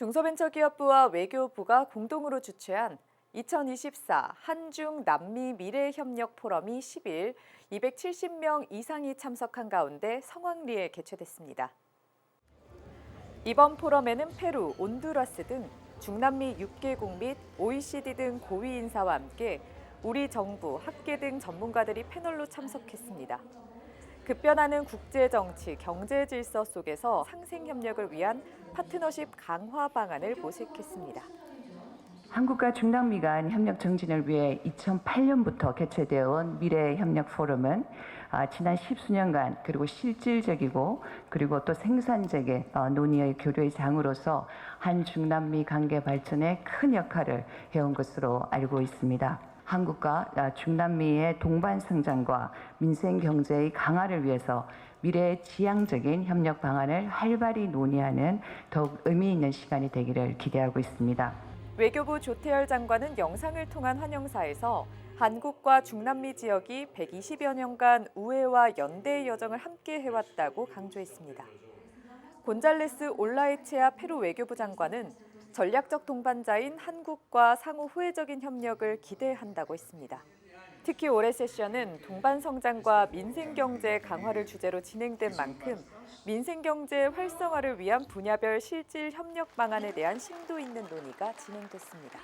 중소벤처기업부와 외교부가 공동으로 주최한 2024 한중 남미 미래 협력 포럼이 10일 270명 이상이 참석한 가운데 성황리에 개최됐습니다. 이번 포럼에는 페루, 온두라스 등 중남미 6개국 및 OECD 등 고위 인사와 함께 우리 정부, 학계 등 전문가들이 패널로 참석했습니다. 급변하는 국제 정치, 경제 질서 속에서 상생 협력을 위한 파트너십 강화 방안을 모색했습니다. 한국과 중남미 간 협력 정진을 위해 2008년부터 개최되어 온 미래 협력 포럼은 아, 지난 십수년간 그리고 실질적이고 그리고 또 생산적인 어, 논의의 교류의 장으로서 한 중남미 관계 발전에 큰 역할을 해온 것으로 알고 있습니다. 한국과 아, 중남미의 동반 성장과 민생 경제의 강화를 위해서 미래의 지향적인 협력 방안을 활발히 논의하는 더욱 의미 있는 시간이 되기를 기대하고 있습니다. 외교부 조태열 장관은 영상을 통한 환영사에서 한국과 중남미 지역이 120여 년간 우애와 연대의 여정을 함께 해왔다고 강조했습니다. 곤잘레스 올라에체아 페루 외교부 장관은 전략적 동반자인 한국과 상호 후회적인 협력을 기대한다고 했습니다. 특히 올해 세션은 동반 성장과 민생 경제 강화를 주제로 진행된 만큼 민생 경제 활성화를 위한 분야별 실질 협력 방안에 대한 심도 있는 논의가 진행됐습니다.